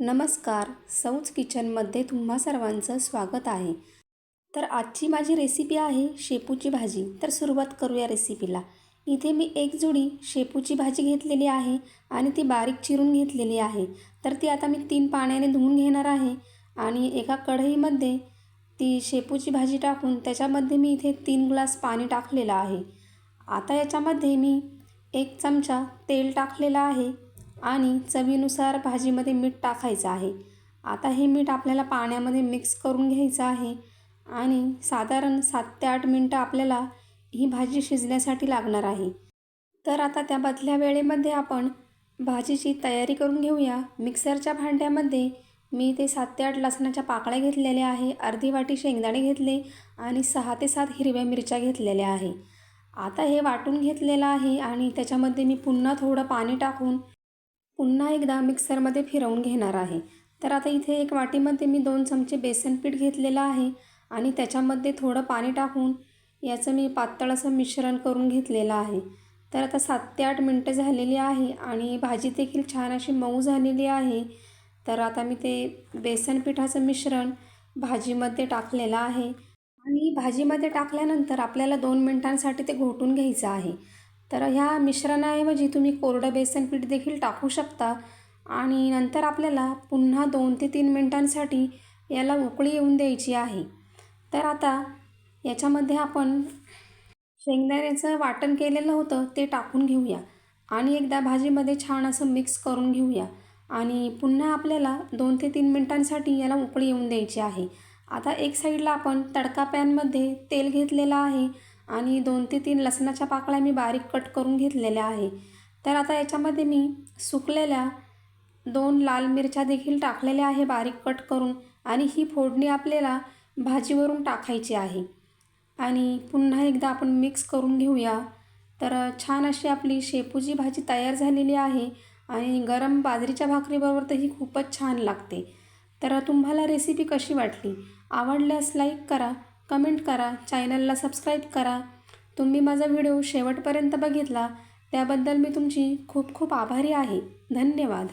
नमस्कार सौच किचनमध्ये तुम्हा सर्वांचं स्वागत आहे. तर आजची माझी रेसिपी आहे शेपूची भाजी. तर सुरुवात करूया रेसिपीला इथे मी एक जुडी शेपूची भाजी घेतलेली आहे आणि ती बारीक चिरून घेतलेली आहे. तर ती आता मी तीन पाण्याने धुवून घेणार आहे आणि एका कढईमध्ये ती शेपूची भाजी टाकून त्याच्यामध्ये मी इथे तीन ग्लास पाणी टाकलेलं आहे. आता याच्यामध्ये मी एक चमचा तेल टाकलेला आहे. आणि चवीनुसार भाजीमध्ये मीठ टाकायचं आहे. आता हे मीठ आपल्याला पाण्यामध्ये मिक्स करून घ्यायचं आहे आणि साधारण सात ते आठ मिनटं आपल्याला ही भाजी शिजण्यासाठी लागणार आहे. तर आता त्या बदल्या वेळेमध्ये आपण भाजीची तयारी करून घेऊया. मिक्सरच्या भांड्यामध्ये मी ते सात ते आठ लसणाच्या पाकळ्या घेतलेल्या आहे अर्धी वाटी शेंगदाणे घेतले आणि सहा ते सात हिरव्या मिरच्या घेतलेल्या आहे. आता हे वाटून घेतलेलं आहे आणि त्याच्यामध्ये मी पुन्हा थोडं पाणी टाकून पुन्हा एकदा मिक्सरमध्ये फिरवून घेणार आहे. तर आता इथे एक वाटीमध्ये मी दोन चमचे बेसन पीठ घेतलेलं आहे आणि त्याच्यामध्ये थोडं पाणी टाकून याचं मी पातळ असं मिश्रण करून घेतलेलं आहे. तर आता सात ते आठ मिनटं झालेली आहे आणि भाजी देखील छान अशी मऊ झालेली आहे. तर आता मी ते बेसन पिठाचं मिश्रण भाजीमध्ये टाकलेलं आहे. आणि भाजीमध्ये टाकल्यानंतर आपल्याला दोन मिनटांसाठी ते घोटून घ्यायचं आहे. तर ह्या मिश्रणाऐवजी तुम्ही कोरडं बेसन पीठ देखील टाकू शकता. आणि नंतर आपल्याला पुन्हा दोन ते तीन मिनटांसाठी याला उकळी येऊन द्यायची आहे. तर आता याच्यामध्ये आपण शेंगदाण्याचं वाटण केलेलं होतं ते टाकून घेऊया. आणि एकदा भाजीमध्ये छान असं मिक्स करून घेऊया. आणि पुन्हा आपल्याला दोन ते तीन मिनटांसाठी याला उकळी येऊन द्यायची आहे. आता एक साईडला आपण तडका पॅनमध्ये तेल घेतलेलं आहे. आणि दोन ते तीन लसणाच्या पाकळ्या मी बारीक कट करून घेतलेल्या आहे. तर आता याच्यामध्ये मी सुकलेल्या दोन लाल मिरच्या देखील टाकलेल्या आहे बारीक कट करून आणि ही फोडणी आपल्याला भाजीवरून टाकायची आहे. आणि पुन्हा एकदा आपण मिक्स करून घेऊया. तर छान अशी आपली शेपूची भाजी तयार झालेली आहे आणि गरम बाजरीच्या भाकरीबरोबर तर ही खूपच छान लागते. तर तुम्हाला रेसिपी कशी वाटली? आवडल्यास लाईक करा कमेंट करा चॅनलला सबस्क्राईब करा. तुम्ही माझा व्हिडिओ शेवटपर्यंत बघितला त्याबद्दल मी तुमची खूप खूप आभारी आहे. धन्यवाद.